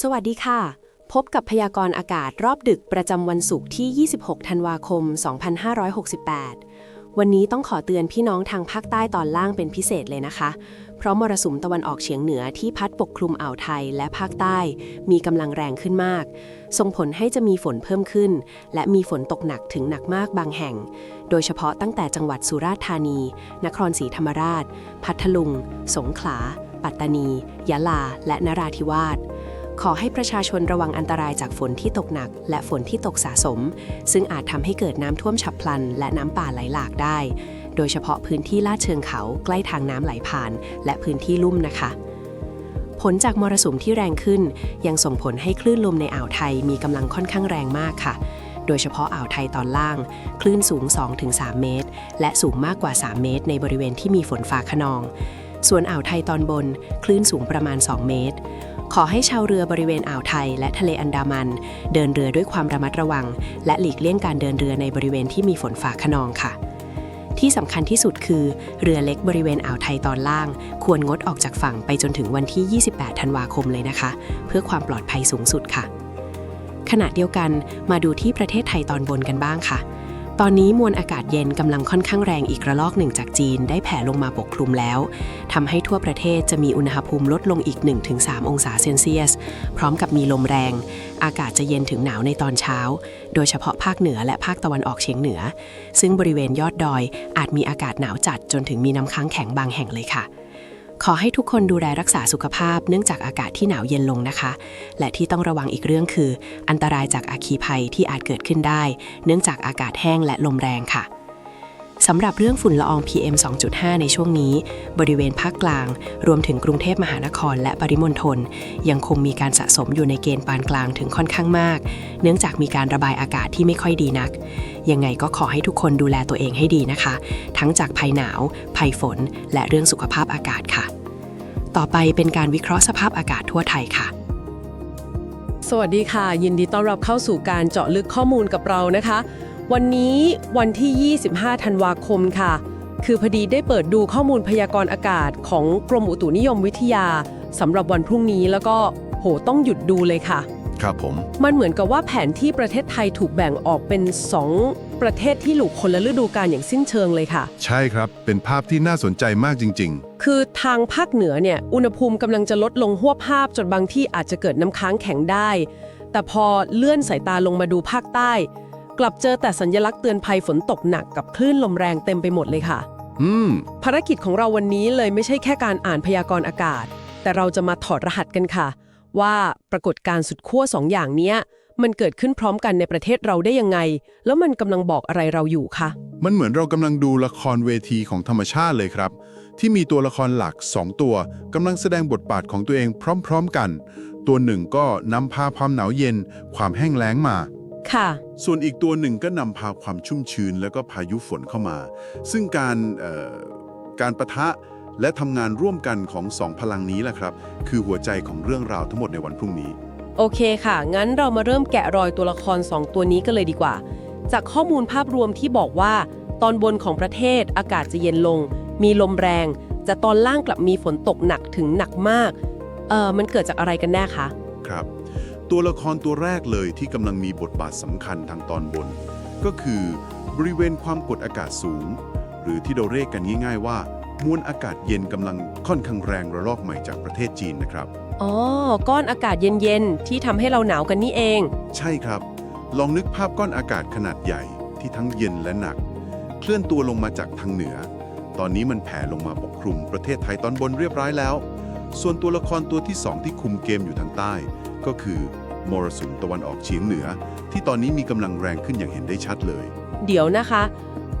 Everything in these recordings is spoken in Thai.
สวัสดีค่ะ พบกับพยากรณ์อากาศรอบดึกประจำวันศุกร์ที่ 26 ธันวาคม 2568 วันนี้ต้องขอเตือนพี่น้องทางภาคใต้ตอนล่างเป็นพิเศษเลยนะคะ เพราะมรสุมตะวันออกเฉียงเหนือที่พัดปกคลุมอ่าวไทยและภาคใต้ มีกำลังแรงขึ้นมาก ส่งผลให้จะมีฝนเพิ่มขึ้น และมีฝนตกหนักถึงหนักมากบางแห่ง โดยเฉพาะตั้งแต่จังหวัดสุราษฎร์ธานี นครศรีธรรมราช พัทลุง สงขลา ปัตตานี ยะลา และนราธิวาส ขอให้ประชาชนระวังอันตรายจากฝนที่ตกหนัก และฝนที่ตกสะสม ซึ่งอาจทำให้เกิดน้ำท่วมฉับพลัน และน้ำป่าไหลหลากได้ โดยเฉพาะพื้นที่ลาดเชิงเขาใกล้ทางน้ำไหลผ่าน และพื้นที่ลุ่มนะคะ ผลจากมรสุมที่แรงขึ้น ยังส่งผลให้คลื่นลมในอ่าวไทยมีกำลังค่อนข้างแรงมากค่ะ โดยเฉพาะอ่าวไทยตอนล่าง คลื่นสูง 2-3 เมตร และสูงมากกว่า 3 เมตร ในบริเวณที่มีฝนฟ้าขนอง ส่วนอ่าวไทยตอนบน คลื่นสูงประมาณ 2 เมตร ขอให้ชาวเรือบริเวณอ่าวไทยและทะเลอันดามัน เดินเรือด้วยความระมัดระวัง และหลีกเลี่ยงการเดินเรือในบริเวณที่มีฝนฟ้าขนองค่ะ ที่สำคัญที่สุดคือ เรือเล็กบริเวณอ่าวไทยตอนล่าง ควรงดออกจากฝั่งไปจนถึงวันที่ 28 ธันวาคมเลยนะคะ เพื่อความปลอดภัยสูงสุดค่ะ ขณะเดียวกันมาดูที่ประเทศไทยตอนบนกันบ้างค่ะ ตอนนี้มวลอากาศเย็นกำลังค่อนข้างแรงอีกระลอกหนึ่งจากจีนได้แผ่ลงมาปกคลุมแล้วทำให้ทั่วประเทศจะมีอุณหภูมิลดลงอีก 1-3 องศาเซลเซียส พร้อมกับมีลมแรง อากาศจะเย็นถึงหนาวในตอนเช้า โดยเฉพาะภาคเหนือและภาคตะวันออกเฉียงเหนือ ซึ่งบริเวณยอดดอยอาจมีอากาศหนาวจัดจนถึงมีน้ำค้างแข็งบางแห่งเลยค่ะ ขอให้ทุกคนดูแลรักษาสุขภาพเนื่องจากอากาศที่หนาวเย็นลงนะคะ และที่ต้องระวังอีกเรื่องคือ อันตรายจากอาคีภัยที่อาจเกิดขึ้นได้ เนื่องจากอากาศแห้งและลมแรงค่ะ สำหรับเรื่องฝุ่นละออง PM 2.5 ในช่วงนี้ บริเวณภาคกลาง รวมถึงกรุงเทพมหานครและปริมณฑลยังคงมีการสะสมอยู่ในเกณฑ์ปานกลางถึงค่อนข้างมาก เนื่องจากมีการระบายอากาศที่ไม่ค่อยดีนัก ยังไงก็ขอให้ทุกคนดูแลตัวเองให้ดีนะคะ ทั้งจากภัยหนาว ภัยฝน และเรื่องสุขภาพอากาศค่ะ ต่อไปเป็นการวิเคราะห์สภาพอากาศทั่วไทยค่ะสวัสดีค่ะ ยินดีต้อนรับเข้าสู่การเจาะลึกข้อมูลกับเรานะคะ วันนี้วันที่ 25 ธันวาคมค่ะ คือพอดีได้เปิดดูข้อมูลพยากรณ์อากาศของกรมอุตุนิยมวิทยาสำหรับวันพรุ่งนี้แล้วก็โหต้องหยุดดูเลยค่ะ ครับผม มันเหมือนกับว่าแผนที่ประเทศไทยถูกแบ่งออกเป็น 2 ประเทศที่หลูกคนละฤดูกาลอย่างสิ้นเชิงเลยค่ะ ใช่ครับ เป็นภาพที่น่าสนใจมากจริง คือทางภาคเหนือเนี่ยอุณหภูมิกำลังจะลดลงหัวบภาพจนบางที่อาจจะเกิดน้ำค้างแข็งได้ แต่พอเลื่อนสายตาลงมาดูภาคใต้ กลับเจอแต่สัญลักษณ์เตือนภัยฝนตกหนักกับคลื่นลมแรงเต็มไปหมดเลยค่ะๆอืม ภารกิจของเราวันนี้เลยไม่ใช่แค่การอ่านพยากรณ์อากาศ แต่เราจะมาถอดรหัสกันค่ะ ว่าปรากฏการณ์สุดขั้วสองอย่างเนี้ย มันเกิดขึ้นพร้อมกันในประเทศเราได้ยังไง แล้วมันกำลังบอกอะไรเราอยู่คะมันเหมือนเรากำลังดูละครเวทีของธรรมชาติเลยครับ ที่มีตัวละครหลัก 2 ตัวกำลังแสดงบทบาทของตัวเองพร้อม ๆ กัน ตัวหนึ่งก็นำพาความหนาวเย็น ความแห้งแล้งมา ค่ะ ส่วนอีกตัวหนึ่งก็นำพาความชุ่มชื้น แล้วก็พายุฝนเข้ามา ซึ่งการเอ่อการประทะและทำงานร่วมกันของสองพลังนี้แหละครับ คือหัวใจของเรื่องราวทั้งหมดในวันพรุ่งนี้ โอเคค่ะ งั้นเรามาเริ่มแกะรอยตัวละคร 2 ตัวนี้กันเลยดีกว่า จากข้อมูลภาพรวมที่บอกว่า ตอนบนของประเทศอากาศจะเย็นลง มีลมแรงแต่ตอนล่างกลับมีฝนตกหนักถึงหนักมาก เออมันเกิดจากอะไรกันแน่คะ ครับ ตัวละครตัวแรกเลยที่กำลังมีบทบาทสำคัญทางตอนบน ก็คือบริเวณความกดอากาศสูง หรือที่เราเรียกกันง่าย ๆ ว่ามวลอากาศเย็นกำลังค่อนข้างแรงระลอกใหม่จากประเทศจีนนะครับ อ๋อ ก้อนอากาศเย็นๆ ที่ทำให้เราหนาวกันนี่เอง ใช่ครับ ลองนึกภาพก้อนอากาศขนาดใหญ่ที่ทั้งเย็นและหนัก เคลื่อนตัวลงมาจากทางเหนือ ตอนนี้มันแผ่ลงมาปกคลุมประเทศไทยตอนบนเรียบร้อยแล้ว ส่วนตัวละครตัวที่สองที่คุมเกมอยู่ทางใต้ ก็คือมรสุมตะวันออกเฉียงเหนือ ที่ตอนนี้มีกำลังแรงขึ้นอย่างเห็นได้ชัดเลย เดี๋ยวนะคะ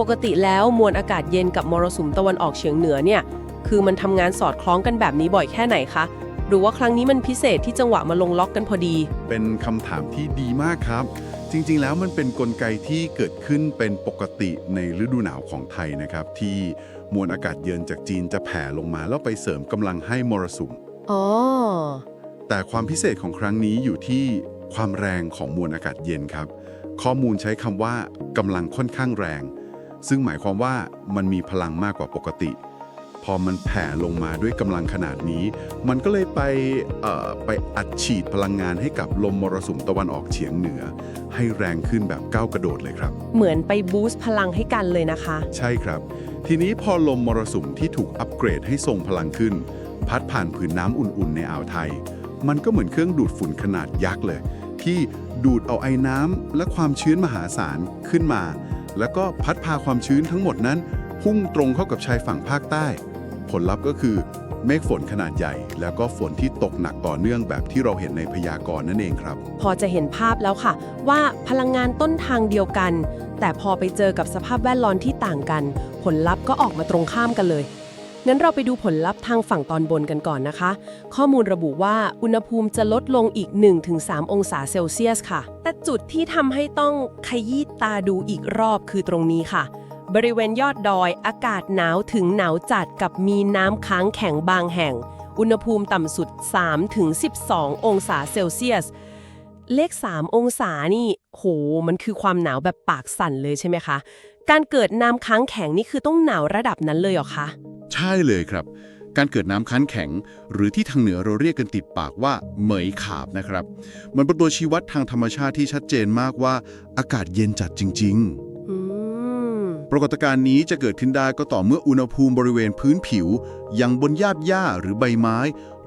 ปกติแล้วมวลอากาศเย็นกับมรสุมตะวันออกเฉียงเหนือเนี่ยคือมันทำงานสอดคล้องกันแบบนี้บ่อยแค่ไหนคะหรือว่าครั้งนี้มันพิเศษที่จังหวะมาลงล็อกกันพอดี เป็นคำถามที่ดีมากครับ จริงๆ แล้วมันเป็นนกลไกที่เกิดขึ้นเป็นปกติในฤดูหนาวของไทยนะครับ ที่มวลอากาศเย็นจากจีนจะแผ่ลงมาแล้วไปเสริมกำลังให้มรสุม อ๋อ แต่ความพิเศษของครั้งนี้อยู่ที่ความแรงของมวลอากาศเย็นครับ ข้อมูลใช้คำว่ากำลังค่อนข้างแรง ซึ่งหมายความว่ามันมีพลังมากกว่าปกติพพอมันแผ่ลงมาด้วยกำลังขนาดนี้ มันก็เลยไปเอ่อไปอัดฉีดพลังงานให้กับลมมรสุมตะวันออกเฉียงเหนือ ให้แรงขึ้นแบบก้าวกระโดดเลยครับ เหมือนไปบูสต์พลังให้กันเลยนะคะ ใช่ครับ ทีนี้พอลมมรสุมที่ถูกอัปเกรดให้ทรงพลังขึ้น พัดผ่านผืนน้ำอุ่นๆในอ่าวไทย มันก็เหมือนเครื่องดูดฝุ่นขนาดยักษ์เลย ที่ดูดเอาไอ้น้ำและความชื้นมหาศาลขึ้นมา แล้วก็พัดพาความชื้นทั้งหมดนั้น พุ่งตรงเข้ากับชายฝั่งภาคใต้ ผลลัพธ์ก็คือเมฆฝนขนาดใหญ่ แล้วก็ฝนที่ตกหนักต่อเนื่องแบบที่เราเห็นในพยากรณ์นั่นเองครับ พอจะเห็นภาพแล้วค่ะ ว่าพลังงานต้นทางเดียวกัน แต่พอไปเจอกับสภาพแวดล้อมที่ต่างกัน ผลลัพธ์ก็ออกมาตรงข้ามกันเลย งั้นเราไปดูผลลัพธ์ทางฝั่งตอนบนกันก่อนนะคะ ข้อมูลระบุว่าอุณหภูมิจะลดลงอีก 1-3 องศาเซลเซียสค่ะ แต่จุดที่ทำให้ต้องขยี้ตาดูอีกรอบคือตรงนี้ค่ะ บริเวณยอดดอยอากาศหนาวถึงหนาวจัดกับมีน้ำค้างแข็งบางแห่ง อุณหภูมิต่ำสุด 3-12 องศาเซลเซียส เลข 3 องศานี่โห มันคือความหนาวแบบปากสั่นเลยใช่ไหมคะการเกิดน้ำค้างแข็งนี่คือต้องหนาวระดับนั้นเลยเหรอคะ ใช่เลยครับ การเกิดน้ำค้างแข็ง หรือที่ทางเหนือเราเรียกกันติดปากว่าเหมยขาบนะครับ มันเป็นตัวชี้วัดทางธรรมชาติที่ชัดเจนมากว่าอากาศเย็นจัดจริง ๆ ปรากฏการณ์นี้จะเกิดขึ้นได้ก็ต่อเมื่ออุณหภูมิบริเวณพื้นผิว อย่างบนหญ้าหญ้าหรือใบไม้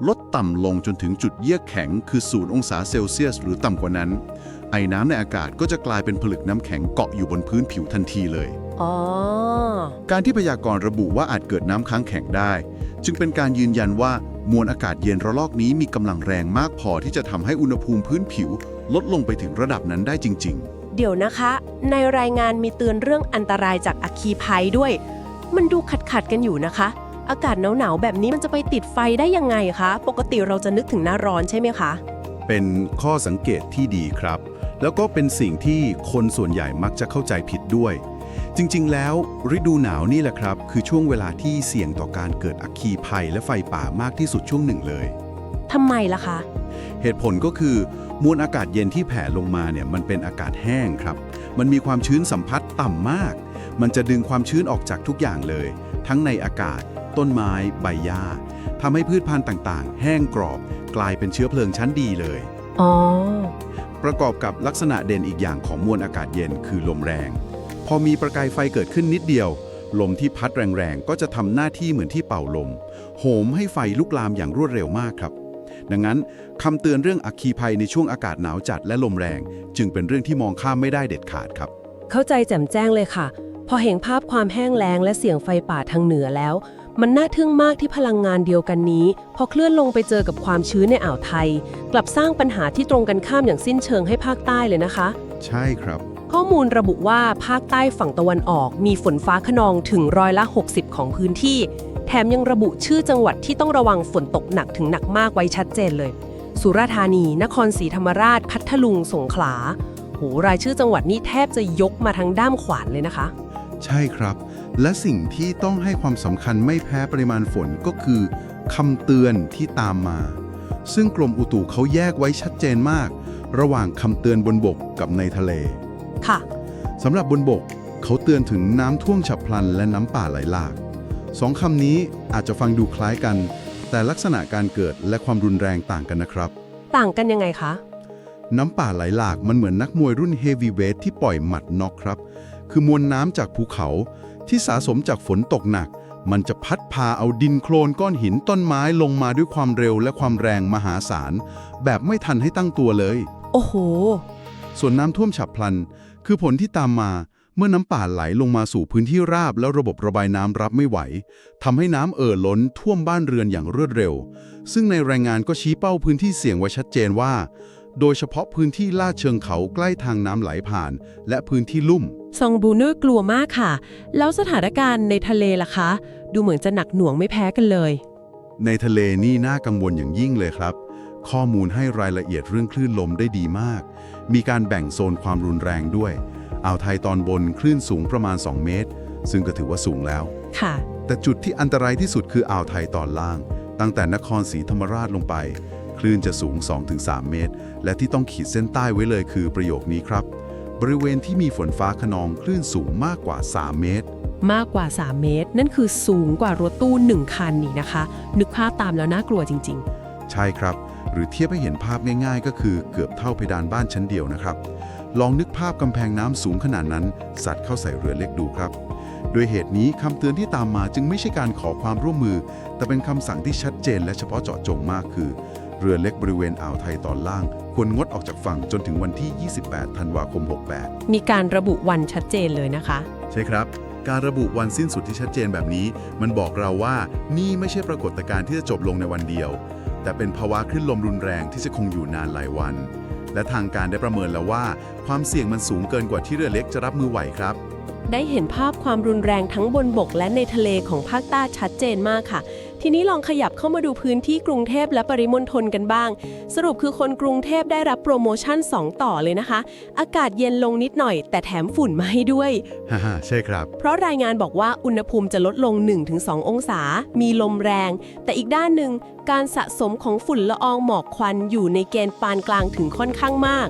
ลดต่ำลงจนถึงจุดเยือกแข็ง คือ0องศาเซลเซียส หรือต่ำกว่านั้น ไอ้น้ำในอากาศก็จะกลายเป็นผลึกน้ำแข็งเกาะอยู่บนพื้นผิวทันทีเลยอ๋อการที่พยากรณ์ระบุว่าอาจเกิดน้ำค้างแข็งได้ จึงเป็นการยืนยันว่ามวลอากาศเย็นระลอกนี้มีกำลังแรงมากพอที่จะทำให้อุณหภูมิพื้นผิว ลดลงไปถึงระดับนั้นได้จริง เดี๋ยวนะคะ ในรายงานมีเตือนเรื่องอันตรายจากอัคคีภัยด้วย มันดูขัดขัดกันอยู่นะคะ อากาศหนาวๆแบบนี้มันจะไปติดไฟได้ยังไงคะ ปกติเราจะนึกถึงหน้าร้อนใช่ไหมคะ เป็นข้อสังเกตที่ดีครับ แล้วก็เป็นสิ่งที่คนส่วนใหญ่มักจะเข้าใจผิดด้วย จริงๆ แล้วฤดูหนาวนี่แหละครับ คือช่วงเวลาที่เสี่ยงต่อการเกิดอัคคีภัยและไฟป่ามากที่สุดช่วงหนึ่งเลย ทำไมล่ะคะ เหตุผลก็คือมวลอากาศเย็นที่แผ่ลงมาเนี่ยมันเป็นอากาศแห้งครับ มันมีความชื้นสัมผัสต่ำมาก มันจะดึงความชื้นออกจากทุกอย่างเลย ทั้งในอากาศ ต้นไม้ ใบหญ้าทำให้พืชพันธุ์ต่างๆ แห้งกรอบ กลายเป็นเชื้อเพลิงชั้นดีเลย อ๋อ ประกอบกับลักษณะเด่นอีกอย่างของมวลอากาศเย็นคือลมแรง พอมีประกายไฟเกิดขึ้นนิดเดียว ลมที่พัดแรงๆ ก็จะทำหน้าที่เหมือนที่เป่าลม โหมให้ไฟลุกลามอย่างรวดเร็วมากครับ ดังนั้นคำเตือนเรื่องอัคคีภัยในช่วงอากาศหนาวจัดและลมแรง จึงเป็นเรื่องที่มองข้ามไม่ได้เด็ดขาดครับ เข้าใจแจ่มแจ้งเลยค่ะ พอเห็นภาพความแห้งแล้งและเสียงไฟป่าทางเหนือแล้ว มันน่าทึ่งมากที่พลังงานเดียวกันนี้ พอเคลื่อนลงไปเจอกับความชื้นในอ่าวไทย กลับสร้างปัญหาที่ตรงกันข้ามอย่างสิ้นเชิงให้ภาคใต้เลยนะคะ ใช่ครับ ข้อมูลระบุว่าภาคใต้ฝั่งตะวันออก มีฝนฟ้าขนองถึงร้อยละ 60 ของพื้นที่ แถมยังระบุชื่อจังหวัดที่ต้องระวังฝนตกหนักถึงหนักมากไว้ชัดเจนเลย สุราษฎร์ธานี นครศรีธรรมราช พัทลุง สงขลา โห รายชื่อจังหวัดนี้แทบจะยกมาทางด้ามขวานเลยนะคะ ใช่ครับ และสิ่งที่ต้องให้ความสำคัญไม่แพ้ปริมาณฝนก็คือคำเตือนที่ตามมา ซึ่งกรมอุตุเขาแยกไว้ชัดเจนมาก ระหว่างคำเตือนบนบกกับในทะเล ค่ะสำหรับบนบกเขาเตือนถึงน้ำท่วมฉับพลันและน้ำป่าไหลหลาก สองคำนี้อาจจะฟังดูคล้ายกัน แต่ลักษณะการเกิดและความรุนแรงต่างกันนะครับ ต่างกันยังไงคะ น้ำป่าไหลหลากมันเหมือนนักมวยรุ่นเฮฟวีเวทที่ปล่อยหมัดน็อกครับ คือมวลน้ำจากภูเขาที่สะสมจากฝนตกหนัก มันจะพัดพาเอาดินโคลนก้อนหินต้นไม้ลงมาด้วยความเร็วและความแรงมหาศาล แบบไม่ทันให้ตั้งตัวเลย โอ้โห ส่วนน้ำท่วมฉับพลัน คือผลที่ตามมาเมื่อน้ำป่าไหลลงมาสู่พื้นที่ราบแล้วระบบระบายน้ำรับไม่ไหวทำให้น้ำเอ่อล้นท่วมบ้านเรือนอย่างรวดเร็ว ซึ่งในรายงานก็ชี้เป้าพื้นที่เสี่ยงไว้ชัดเจนว่า โดยเฉพาะพื้นที่ลาดเชิงเขาใกล้ทางน้ำไหลผ่าน และพื้นที่ลุ่ม ซองบูเนอร์กลัวมากค่ะ แล้วสถานการณ์ในทะเลล่ะคะ ดูเหมือนจะหนักหน่วงไม่แพ้กันเลย ในทะเลนี่น่ากังวลอย่างยิ่งเลยครับ ข้อมูลให้รายละเอียดเรื่องคลื่นลมได้ดีมาก มีการแบ่งโซนความรุนแรงด้วย อ่าวไทยตอนบนคลื่นสูงประมาณ 2 เมตร ซึ่งก็ถือว่าสูงแล้ว ค่ะ แต่จุดที่อันตรายที่สุดคืออ่าวไทยตอนล่าง ตั้งแต่นครศรีธรรมราชลงไป คลื่นจะสูง 2-3 เมตร และที่ต้องขีดเส้นใต้ไว้เลยคือประโยคนี้ครับ บริเวณที่มีฝนฟ้าขนองคลื่นสูงมากกว่า 3 เมตร มากกว่า 3 เมตร นั่นคือสูงกว่ารถตู้ 1 คันนี่นะคะ นึกภาพตามแล้วน่ากลัวจริงใช่ครับ หรือเทียบให้เห็นภาพง่าย ๆ ก็คือเกือบเท่าเพดานบ้านชั้นเดียวนะครับ ลองนึกภาพกำแพงน้ำสูงขนาดนั้น สัตว์เข้าใส่เรือเล็กดูครับ โดยเหตุนี้คำเตือนที่ตามมาจึงไม่ใช่การขอความร่วมมือ แต่เป็นคำสั่งที่ชัดเจนและเฉพาะเจาะจงมากคือ เรือเล็กบริเวณอ่าวไทยตอนล่าง ควรงดออกจากฝั่งจนถึงวันที่ 28 ธันวาคม 68ๆมีการระบุวันชัดเจนเลยนะคะ ใช่ครับการระบุวันสิ้นสุดที่ชัดเจนแบบนี้ มันบอกเราว่านี่ไม่ใช่ปรากฏการณ์ที่จะจบลงในวันเดียว แต่เป็นภาวะคลื่นลมรุนแรงที่จะคงอยู่นานหลายวัน และทางการได้ประเมินแล้วว่า ความเสี่ยงมันสูงเกินกว่าที่เรือเล็กจะรับมือไหวครับ ได้เห็นภาพความรุนแรงทั้งบนบกและในทะเลของภาคใต้ชัดเจนมากค่ะ ทีนี้ลองขยับเข้ามาดูพื้นที่กรุงเทพและปริมณฑลกันบ้าง สรุปคือคนกรุงเทพได้รับโปรโมชั่น 2 ต่อเลยนะคะ อากาศเย็นลงนิดหน่อย แต่แถมฝุ่นมาให้ด้วย ฮ่าๆใช่ครับ เพราะรายงานบอกว่าอุณหภูมิจะลดลง 1-2 องศา มีลมแรง แต่อีกด้านหนึ่ง การสะสมของฝุ่นละอองหมอกควันอยู่ในเกณฑ์ปานกลางถึงค่อนข้างมาก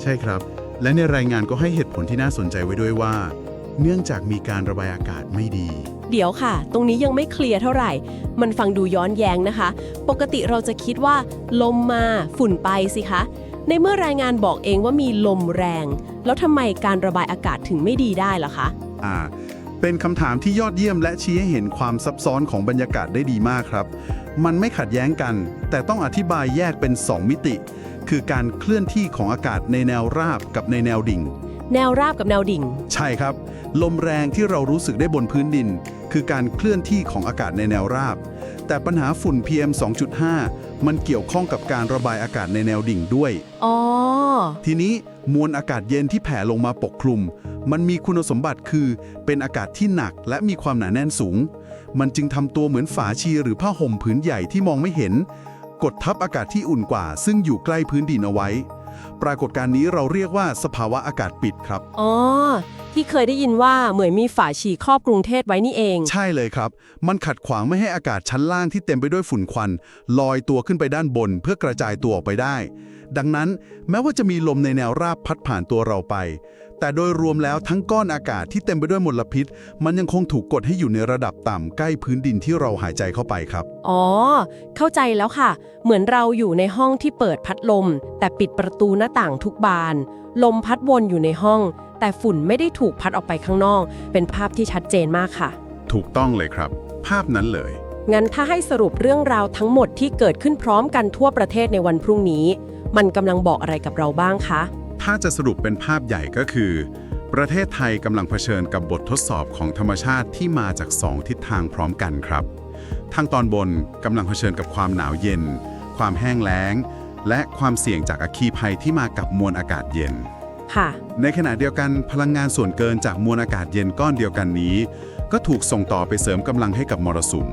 ใช่ครับ และในรายงานก็ให้เหตุผลที่น่าสนใจไว้ด้วยว่า เนื่องจากมีการระบายอากาศไม่ดี เดี๋ยวค่ะ ตรงนี้ยังไม่เคลียร์เท่าไหร่ มันฟังดูย้อนแย้งนะคะ ปกติเราจะคิดว่า ลมมาฝุ่นไปสิคะ ในเมื่อรายงานบอกเองว่ามีลมแรง แล้วทำไมการระบายอากาศถึงไม่ดีได้ล่ะคะอ่าเป็นคำถามที่ยอดเยี่ยมและชี้ให้เห็นความซับซ้อนของบรรยากาศได้ดีมากครับ มันไม่ขัดแย้งกัน แต่ต้องอธิบายแยกเป็น 2 มิติ คือการเคลื่อนที่ของอากาศในแนวราบกับในแนวดิ่ง แนวราบกับแนวดิ่ง ใช่ครับ ลมแรงที่เรารู้สึกได้บนพื้นดิน คือการเคลื่อนที่ของอากาศในแนวราบ แต่ปัญหาฝุ่น PM 2.5 มันเกี่ยวข้องกับการระบายอากาศในแนวดิ่งด้วย อ๋อ ทีนี้มวลอากาศเย็นที่แผ่ลงมาปกคลุม มันมีคุณสมบัติคือ เป็นอากาศที่หนักและมีความหนาแน่นสูง มันจึงทำตัวเหมือนฝาชีหรือผ้าห่มผืนใหญ่ที่มองไม่เห็น กดทับอากาศที่อุ่นกว่า ซึ่งอยู่ใกล้พื้นดินเอาไว้ ปรากฏการณ์นี้เราเรียกว่าสภาวะอากาศปิดครับ อ๋อ ที่เคยได้ยินว่าเหมือนมีฝาฉี่ครอบกรุงเทพไว้นี่เอง ใช่เลยครับ มันขัดขวางไม่ให้อากาศชั้นล่างที่เต็มไปด้วยฝุ่นควันลอยตัวขึ้นไปด้านบนเพื่อกระจายตัวออกไปได้ ดังนั้นแม้ว่าจะมีลมในแนวราบพัดผ่านตัวเราไป แต่โดยรวมแล้วทั้งก้อนอากาศที่เต็มไปด้วยมลพิษ มันยังคงถูกกดให้อยู่ในระดับต่ำใกล้พื้นดินที่เราหายใจเข้าไปครับ อ๋อ เข้าใจแล้วค่ะ เหมือนเราอยู่ในห้องที่เปิดพัดลม แต่ปิดประตูหน้าต่างทุกบาน ลมพัดวนอยู่ในห้อง แต่ฝุ่นไม่ได้ถูกพัดออกไปข้างนอก เป็นภาพที่ชัดเจนมากค่ะ ถูกต้องเลยครับ ภาพนั้นเลย งั้นถ้าให้สรุปเรื่องราวทั้งหมดที่เกิดขึ้นพร้อมกันทั่วประเทศในวันพรุ่งนี้ มันกำลังบอกอะไรกับเราบ้างคะ ถ้าจะสรุปเป็นภาพใหญ่ก็คือ ประเทศไทยกำลังเผชิญกับบททดสอบของธรรมชาติที่มาจาก 2 ทิศทางพร้อมกันครับ ทางตอนบนกำลังเผชิญกับความหนาวเย็น ความแห้งแล้ง และความเสี่ยงจากอัคคีภัยที่มากับมวลอากาศเย็น ค่ะ ในขณะเดียวกันพลังงานส่วนเกินจากมวลอากาศเย็นก้อนเดียวกันนี้ ก็ถูกส่งต่อไปเสริมกำลังให้กับมรสุม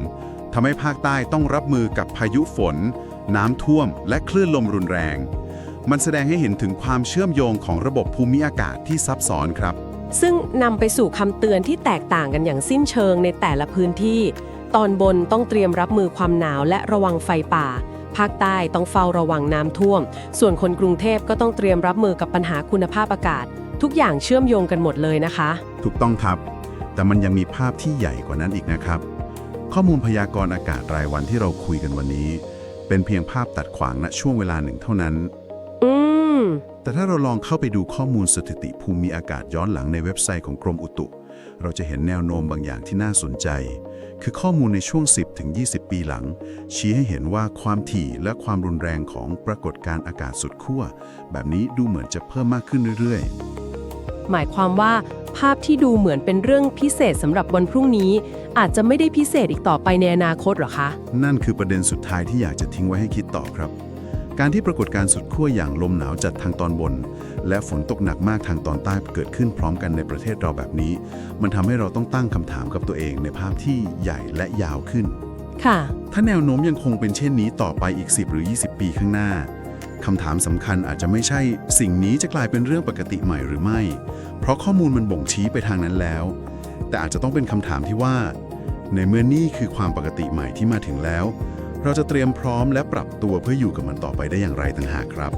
ทำให้ภาคใต้ต้องรับมือกับพายุฝน น้ำท่วม และคลื่นลมรุนแรง มันแสดงให้เห็นถึงความเชื่อมโยงของระบบภูมิอากาศที่ซับซ้อนครับ ซึ่งนำไปสู่คำเตือนที่แตกต่างกันอย่างสิ้นเชิงในแต่ละพื้นที่ ตอนบนต้องเตรียมรับมือความหนาวและระวังไฟป่า ภาคใต้ต้องเฝ้าระวังน้ำท่วม ส่วนคนกรุงเทพก็ต้องเตรียมรับมือกับปัญหาคุณภาพอากาศ ทุกอย่างเชื่อมโยงกันหมดเลยนะคะ ถูกต้องครับ แต่มันยังมีภาพที่ใหญ่กว่านั้นอีกนะครับ ข้อมูลพยากรณ์อากาศรายวันที่เราคุยกันวันนี้ เป็นเพียงภาพตัดขวางณช่วงเวลาหนึ่งเท่านั้นอืม แต่ถ้าเราลองเข้าไปดูข้อมูลสถิติภูมิอากาศย้อนหลังในเว็บไซต์ของกรมอุตุ เราจะเห็นแนวโน้มบางอย่างที่น่าสนใจ คือข้อมูลในช่วง 10-20 ปีหลัง ชี้ให้เห็นว่าความถี่และความรุนแรงของปรากฏการณ์อากาศสุดขั้วแบบนี้ดูเหมือนจะเพิ่มมากขึ้นเรื่อยๆ หมายความว่าภาพที่ดูเหมือนเป็นเรื่องพิเศษสำหรับวันพรุ่งนี้ อาจจะไม่ได้พิเศษอีกต่อไปในอนาคตหรอคะ นั่นคือประเด็นสุดท้ายที่อยากจะทิ้งไว้ให้คิดต่อครับ การที่ปรากฏการณ์สุดขั้วอย่างลมหนาวจัดทางตอนบน และฝนตกหนักมากทางตอนใต้เกิดขึ้นพร้อมกันในประเทศเราแบบนี้ มันทำให้เราต้องตั้งคำถามกับตัวเองในภาพที่ใหญ่และยาวขึ้น ค่ะ ถ้าแนวโน้มยังคงเป็นเช่นนี้ต่อไปอีก 10 หรือ 20 ปีข้างหน้าคำถามสำคัญอาจจะไม่ใช่ สิ่งนี้จะกลายเป็นเรื่องปกติใหม่หรือไม่ เพราะข้อมูลมันบ่งชี้ไปทางนั้นแล้ว แต่อาจจะต้องเป็นคำถามที่ว่า ในเมื่อนี่คือความปกติใหม่ที่มาถึงแล้ว เราจะเตรียมพร้อมและปรับตัวเพื่ออยู่กับมันต่อไปได้อย่างไรต่างหากครับ